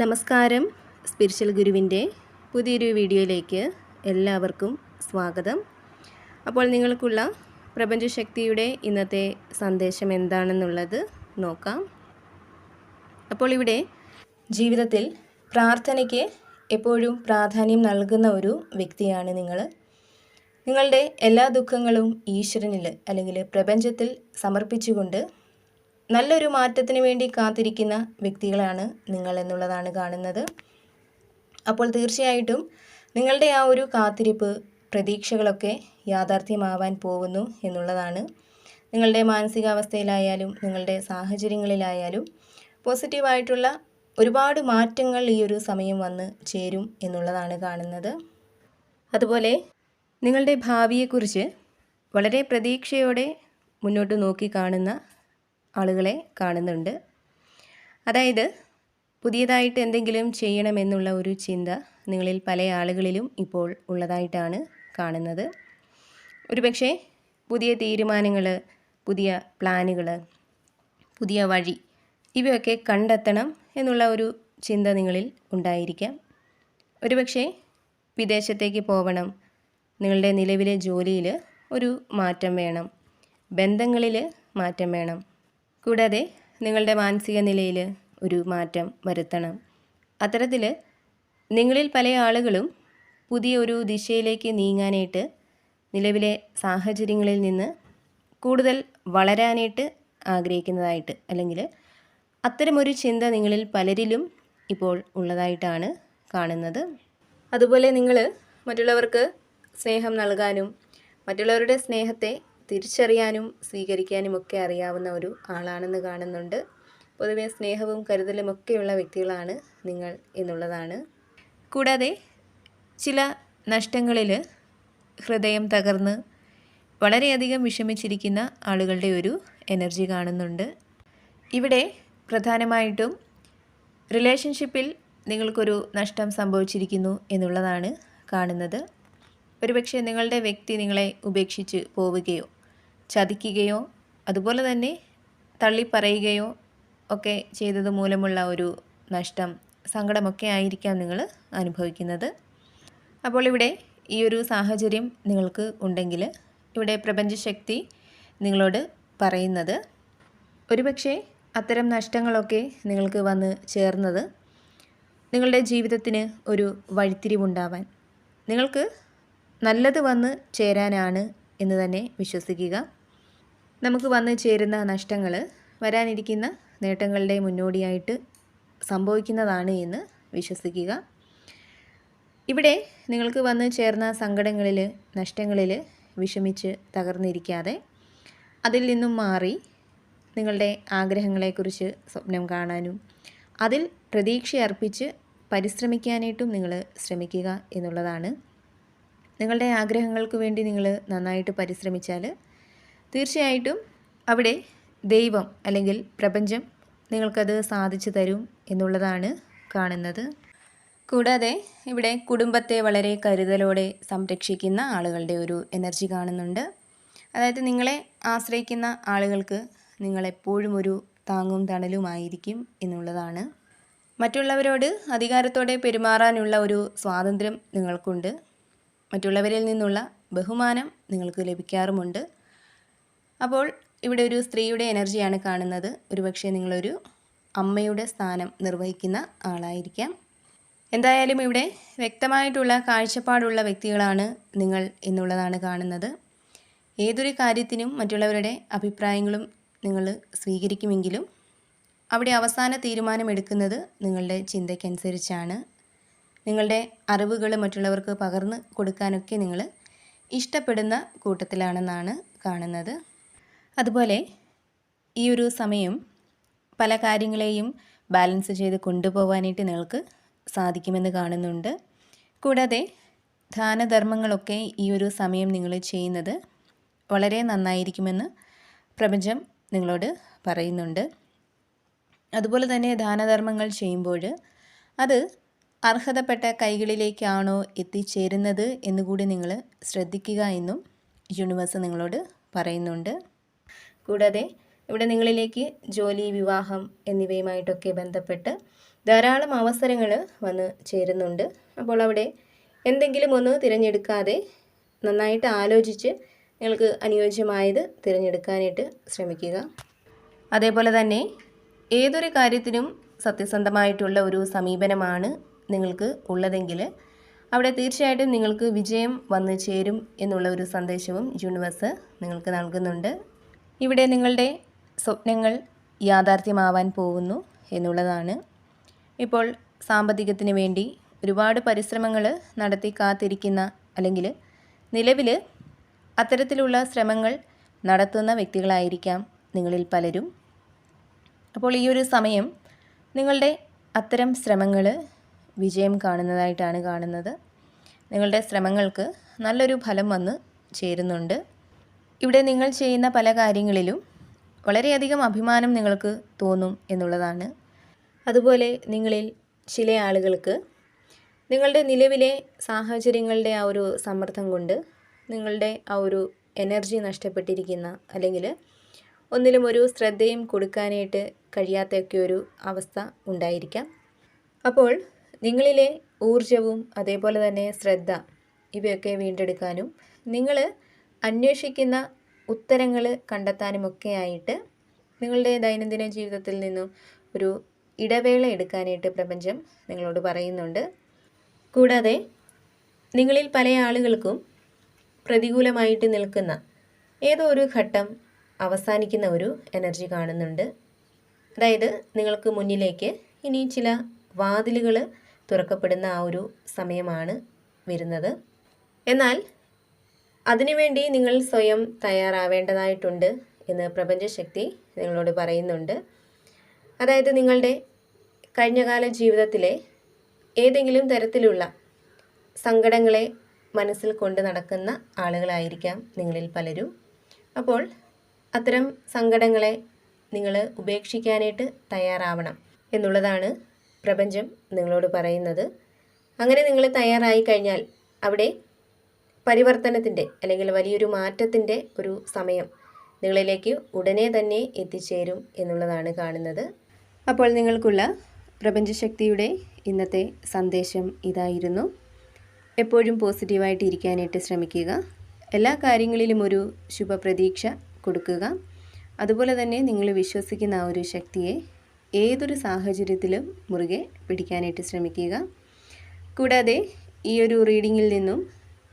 നമസ്കാരം സ്പിരിച്വൽ ഗുരുവിന്റെ പുതിയൊരു വീഡിയോയിലേക്ക് എല്ലാവർക്കും സ്വാഗതം. അപ്പോൾ നിങ്ങൾക്കുള്ള പ്രപഞ്ചശക്തിയുടെ ഇന്നത്തെ സന്ദേശം എന്താണെന്നുള്ളത് നോക്കാം. അപ്പോൾ ഇവിടെ ജീവിതത്തിൽ പ്രാർത്ഥനയ്ക്ക് എപ്പോഴും പ്രാധാന്യം നൽകുന്ന ഒരു വ്യക്തിയാണ് നിങ്ങൾ. നിങ്ങളുടെ എല്ലാ ദുഃഖങ്ങളും ഈശ്വരനിൽ അല്ലെങ്കിൽ പ്രപഞ്ചത്തിൽ സമർപ്പിച്ചുകൊണ്ട് നല്ലൊരു മാറ്റത്തിന് വേണ്ടി കാത്തിരിക്കുന്ന വ്യക്തികളാണ് നിങ്ങൾ എന്നുള്ളതാണ് കാണുന്നത്. അപ്പോൾ തീർച്ചയായിട്ടും നിങ്ങളുടെ ആ ഒരു കാത്തിരിപ്പ് പ്രതീക്ഷകളൊക്കെ യാഥാർത്ഥ്യമാവാൻ പോകുന്നു എന്നുള്ളതാണ്. നിങ്ങളുടെ മാനസികാവസ്ഥയിലായാലും നിങ്ങളുടെ സാഹചര്യങ്ങളിലായാലും പോസിറ്റീവായിട്ടുള്ള ഒരുപാട് മാറ്റങ്ങൾ ഈ ഒരു സമയം വന്ന് ചേരും എന്നുള്ളതാണ് കാണുന്നത്. അതുപോലെ നിങ്ങളുടെ ഭാവിയെക്കുറിച്ച് വളരെ പ്രതീക്ഷയോടെ മുന്നോട്ട് നോക്കി കാണുന്ന ആളുകളെ കാണുന്നുണ്ട്. അതായത് പുതിയതായിട്ട് എന്തെങ്കിലും ചെയ്യണമെന്നുള്ള ഒരു ചിന്ത നിങ്ങളിൽ പല ആളുകളിലും ഇപ്പോൾ ഉള്ളതായിട്ടാണ് കാണുന്നത്. ഒരുപക്ഷെ പുതിയ തീരുമാനങ്ങൾ പുതിയ പ്ലാനുകൾ പുതിയ വഴി ഇവയൊക്കെ കണ്ടെത്തണം എന്നുള്ള ഒരു ചിന്ത നിങ്ങളിൽ ഉണ്ടായിരിക്കാം. ഒരുപക്ഷെ വിദേശത്തേക്ക് പോകണം നിങ്ങളുടെ നിലവിലെ ജോലിയിൽ ഒരു മാറ്റം വേണം ബന്ധങ്ങളിൽ മാറ്റം വേണം കൂടാതെ നിങ്ങളുടെ മാനസിക നിലയിൽ ഒരു മാറ്റം വരുത്തണം. അത്തരത്തിൽ നിങ്ങളിൽ പല ആളുകളും പുതിയ ഒരു ദിശയിലേക്ക് നീങ്ങാനായിട്ട് നിലവിലെ സാഹചര്യങ്ങളിൽ നിന്ന് കൂടുതൽ വളരാനായിട്ട് ആഗ്രഹിക്കുന്നതായിട്ട് അല്ലെങ്കിൽ അത്തരമൊരു ചിന്ത നിങ്ങളിൽ പലരിലും ഇപ്പോൾ ഉള്ളതായിട്ടാണ് കാണുന്നത്. അതുപോലെ നിങ്ങൾ മറ്റുള്ളവർക്ക് സ്നേഹം നൽകാനും മറ്റുള്ളവരുടെ സ്നേഹത്തെ തിരിച്ചറിയാനും സ്വീകരിക്കാനും ഒക്കെ അറിയാവുന്ന ഒരു ആളാണെന്ന് കാണുന്നുണ്ട്. പൊതുവേ സ്നേഹവും കരുതലും ഒക്കെയുള്ള വ്യക്തികളാണ് നിങ്ങൾ എന്നുള്ളതാണ്. കൂടാതെ ചില നഷ്ടങ്ങളിൽ ഹൃദയം തകർന്ന് വളരെയധികം വിഷമിച്ചിരിക്കുന്ന ആളുകളുടെ ഒരു എനർജി കാണുന്നുണ്ട്. ഇവിടെ പ്രധാനമായിട്ടും റിലേഷൻഷിപ്പിൽ നിങ്ങൾക്കൊരു നഷ്ടം സംഭവിച്ചിരിക്കുന്നു എന്നുള്ളതാണ് കാണുന്നത്. ഒരുപക്ഷെ നിങ്ങളുടെ വ്യക്തി നിങ്ങളെ ഉപേക്ഷിച്ച് പോവുകയോ ചതിക്കുകയോ അതുപോലെ തന്നെ തള്ളിപ്പറയുകയോ ഒക്കെ ചെയ്തത് മൂലമുള്ള ഒരു നഷ്ടം സങ്കടമൊക്കെ ആയിരിക്കാം നിങ്ങൾ അനുഭവിക്കുന്നത്. അപ്പോൾ ഇവിടെ ഈ ഒരു സാഹചര്യം നിങ്ങൾക്ക് ഉണ്ടെങ്കിൽ ഇവിടെ പ്രപഞ്ചശക്തി നിങ്ങളോട് പറയുന്നത്. ഒരുപക്ഷെ അത്തരം നഷ്ടങ്ങളൊക്കെ നിങ്ങൾക്ക് വന്ന് ചേർന്നത് നിങ്ങളുടെ ജീവിതത്തിന് ഒരു വഴിത്തിരിവുണ്ടാവാൻ. നിങ്ങൾക്ക് നല്ലത് വന്ന് ചേരാനാണ് എന്ന് തന്നെ വിശ്വസിക്കുക. നമുക്ക് വന്നു ചേരുന്ന നഷ്ടങ്ങൾ വരാനിരിക്കുന്ന നേട്ടങ്ങളുടെ മുന്നോടിയായിട്ട് സംഭവിക്കുന്നതാണ് എന്ന് വിശ്വസിക്കുക. ഇവിടെ നിങ്ങൾക്ക് വന്ന് ചേർന്ന സങ്കടങ്ങളിൽ നഷ്ടങ്ങളിൽ വിഷമിച്ച് തകർന്നിരിക്കാതെ അതിൽ നിന്നും മാറി നിങ്ങളുടെ ആഗ്രഹങ്ങളെക്കുറിച്ച് സ്വപ്നം കാണാനും അതിൽ പ്രതീക്ഷ അർപ്പിച്ച് പരിശ്രമിക്കാനായിട്ടും നിങ്ങൾ ശ്രമിക്കുക എന്നുള്ളതാണ്. നിങ്ങളുടെ ആഗ്രഹങ്ങൾക്ക് വേണ്ടി നിങ്ങൾ നന്നായിട്ട് പരിശ്രമിച്ചാൽ തീർച്ചയായിട്ടും അവിടെ ദൈവം അല്ലെങ്കിൽ പ്രപഞ്ചം നിങ്ങൾക്കത് സാധിച്ചു തരും എന്നുള്ളതാണ് കാണുന്നത്. കൂടാതെ ഇവിടെ കുടുംബത്തെ വളരെ കരുതലോടെ സംരക്ഷിക്കുന്ന ആളുകളുടെ ഒരു എനർജി കാണുന്നുണ്ട്. അതായത് നിങ്ങളെ ആശ്രയിക്കുന്ന ആളുകൾക്ക് നിങ്ങളെപ്പോഴും ഒരു താങ്ങും തണലുമായിരിക്കും എന്നുള്ളതാണ്. മറ്റുള്ളവരോട് അധികാരത്തോടെ പെരുമാറാനുള്ള ഒരു സ്വാതന്ത്ര്യം നിങ്ങൾക്കുണ്ട്. മറ്റുള്ളവരിൽ നിന്നുള്ള ബഹുമാനം നിങ്ങൾക്ക് ലഭിക്കാറുമുണ്ട്. അപ്പോൾ ഇവിടെ ഒരു സ്ത്രീയുടെ എനർജിയാണ് കാണുന്നത്. ഒരുപക്ഷെ നിങ്ങളൊരു അമ്മയുടെ സ്ഥാനം നിർവഹിക്കുന്ന ആളായിരിക്കാം. എന്തായാലും ഇവിടെ വ്യക്തമായിട്ടുള്ള കാഴ്ചപ്പാടുള്ള വ്യക്തികളാണ് നിങ്ങൾ എന്നുള്ളതാണ് കാണുന്നത്. ഏതൊരു കാര്യത്തിനും മറ്റുള്ളവരുടെ അഭിപ്രായങ്ങളും നിങ്ങൾ സ്വീകരിക്കുമെങ്കിലും അവിടെ അവസാന തീരുമാനം എടുക്കുന്നത് നിങ്ങളുടെ ചിന്തയ്ക്കനുസരിച്ചാണ്. നിങ്ങളുടെ അറിവുകൾ മറ്റുള്ളവർക്ക് പകർന്നു കൊടുക്കാനൊക്കെ നിങ്ങൾ ഇഷ്ടപ്പെടുന്ന കൂട്ടത്തിലാണെന്നാണ് കാണുന്നത്. അതുപോലെ ഈ ഒരു സമയം പല കാര്യങ്ങളെയും ബാലൻസ് ചെയ്ത് കൊണ്ടുപോകാനായിട്ട് നിങ്ങൾക്ക് സാധിക്കുമെന്ന് കാണുന്നുണ്ട്. കൂടാതെ ദാനധർമ്മങ്ങളൊക്കെ ഈ ഒരു സമയം നിങ്ങൾ ചെയ്യുന്നത് വളരെ നന്നായിരിക്കുമെന്ന് പ്രപഞ്ചം നിങ്ങളോട് പറയുന്നുണ്ട്. അതുപോലെ തന്നെ ദാനധർമ്മങ്ങൾ ചെയ്യുമ്പോൾ അത് അർഹതപ്പെട്ട കൈകളിലേക്കാണോ എത്തിച്ചേരുന്നത് എന്നുകൂടി നിങ്ങൾ ശ്രദ്ധിക്കുക എന്നും യൂണിവേഴ്സ് നിങ്ങളോട് പറയുന്നുണ്ട്. കൂടാതെ ഇവിടെ നിങ്ങളിലേക്ക് ജോലി വിവാഹം എന്നിവയുമായിട്ടൊക്കെ ബന്ധപ്പെട്ട് ധാരാളം അവസരങ്ങൾ വന്ന് ചേരുന്നുണ്ട്. അപ്പോൾ അവിടെ എന്തെങ്കിലും ഒന്ന് തിരഞ്ഞെടുക്കാതെ നന്നായിട്ട് ആലോചിച്ച് നിങ്ങൾക്ക് അനുയോജ്യമായത് തിരഞ്ഞെടുക്കാനായിട്ട് ശ്രമിക്കുക. അതേപോലെ തന്നെ ഏതൊരു കാര്യത്തിനും സത്യസന്ധമായിട്ടുള്ള ഒരു സമീപനമാണ് നിങ്ങൾക്ക് ഉള്ളതെങ്കിൽ അവിടെ തീർച്ചയായിട്ടും നിങ്ങൾക്ക് വിജയം വന്നു ചേരും എന്നുള്ള ഒരു സന്ദേശവും യൂണിവേഴ്സ് നിങ്ങൾക്ക് നൽകുന്നുണ്ട്. ഇവിടെ നിങ്ങളുടെ സ്വപ്നങ്ങൾ യാഥാർത്ഥ്യമാവാൻ പോകുന്നു എന്നുള്ളതാണ്. ഇപ്പോൾ സാമ്പത്തികത്തിന് വേണ്ടി ഒരുപാട് പരിശ്രമങ്ങൾ നടത്തി കാത്തിരിക്കുന്ന അല്ലെങ്കിൽ നിലവിൽ അത്തരത്തിലുള്ള ശ്രമങ്ങൾ നടത്തുന്ന വ്യക്തികളായിരിക്കാം നിങ്ങളിൽ പലരും. അപ്പോൾ ഈ ഒരു സമയം നിങ്ങളുടെ അത്തരം ശ്രമങ്ങൾ വിജയം കാണുന്നതായിട്ടാണ് കാണുന്നത്. നിങ്ങളുടെ ശ്രമങ്ങൾക്ക് നല്ലൊരു ഫലം വന്ന് ചേരുന്നുണ്ട്. ഇവിടെ നിങ്ങൾ ചെയ്യുന്ന പല കാര്യങ്ങളിലും വളരെയധികം അഭിമാനം നിങ്ങൾക്ക് തോന്നും എന്നുള്ളതാണ്. അതുപോലെ നിങ്ങളിൽ ചില ആളുകൾക്ക് നിങ്ങളുടെ നിലവിലെ സാഹചര്യങ്ങളുടെ ആ ഒരു സമ്മർദ്ദം കൊണ്ട് നിങ്ങളുടെ ആ ഒരു എനർജി നഷ്ടപ്പെട്ടിരിക്കുന്ന അല്ലെങ്കിൽ ഒന്നിലും ഒരു ശ്രദ്ധയും കൊടുക്കാനായിട്ട് കഴിയാത്തൊക്കെ ഒരു അവസ്ഥ ഉണ്ടായിരിക്കാം. അപ്പോൾ നിങ്ങളിലെ ഊർജവും അതേപോലെ തന്നെ ശ്രദ്ധ ഇവയൊക്കെ വീണ്ടെടുക്കാനും നിങ്ങൾ അന്വേഷിക്കുന്ന ഉത്തരങ്ങൾ കണ്ടെത്താനുമൊക്കെയായിട്ട് നിങ്ങളുടെ ദൈനംദിന ജീവിതത്തിൽ നിന്നും ഒരു ഇടവേള എടുക്കാനായിട്ട് പ്രപഞ്ചം നിങ്ങളോട് പറയുന്നുണ്ട്. കൂടാതെ നിങ്ങളിൽ പല ആളുകൾക്കും പ്രതികൂലമായിട്ട് നിൽക്കുന്ന ഏതോ ഒരു ഘട്ടം അവസാനിക്കുന്ന ഒരു എനർജി കാണുന്നുണ്ട്. അതായത് നിങ്ങൾക്ക് മുന്നിലേക്ക് ഇനി ചില വാതിലുകൾ തുറക്കപ്പെടുന്ന ആ ഒരു സമയമാണ് വരുന്നത്. എന്നാൽ അതിനുവേണ്ടി നിങ്ങൾ സ്വയം തയ്യാറാവേണ്ടതായിട്ടുണ്ട് എന്ന് പ്രപഞ്ചശക്തി നിങ്ങളോട് പറയുന്നുണ്ട്. അതായത് നിങ്ങളുടെ കഴിഞ്ഞകാല ജീവിതത്തിലെ ഏതെങ്കിലും തരത്തിലുള്ള സങ്കടങ്ങളെ മനസ്സിൽ കൊണ്ട് നടക്കുന്ന ആളുകളായിരിക്കാം നിങ്ങളിൽ പലരും. അപ്പോൾ അത്തരം സങ്കടങ്ങളെ നിങ്ങൾ ഉപേക്ഷിക്കാനായിട്ട് തയ്യാറാവണം എന്നുള്ളതാണ് പ്രപഞ്ചം നിങ്ങളോട് പറയുന്നത്. അങ്ങനെ നിങ്ങൾ തയ്യാറായി കഴിഞ്ഞാൽ അവിടെ പരിവർത്തനത്തിന്റെ അല്ലെങ്കിൽ വലിയൊരു മാറ്റത്തിന്റെ ഒരു സമയം നിങ്ങളിലേക്ക് ഉടനെ തന്നെ എത്തിച്ചേരും എന്നുള്ളതാണ് കാണുന്നത്. അപ്പോൾ നിങ്ങൾക്കുള്ള പ്രപഞ്ചശക്തിയുടെ ഇന്നത്തെ സന്ദേശം ഇതായിരുന്നു. എപ്പോഴും പോസിറ്റീവായിട്ട് ഇരിക്കാനായിട്ട് ശ്രമിക്കുക. എല്ലാ കാര്യങ്ങളിലും ഒരു ശുഭപ്രതീക്ഷ കൊടുക്കുക. അതുപോലെ തന്നെ നിങ്ങൾ വിശ്വസിക്കുന്ന ആ ഒരു ശക്തിയെ ഏതൊരു സാഹചര്യത്തിലും മുറുകെ പിടിക്കാനായിട്ട് ശ്രമിക്കുക. കൂടാതെ ഈ ഒരു റീഡിങ്ങിൽ നിന്നും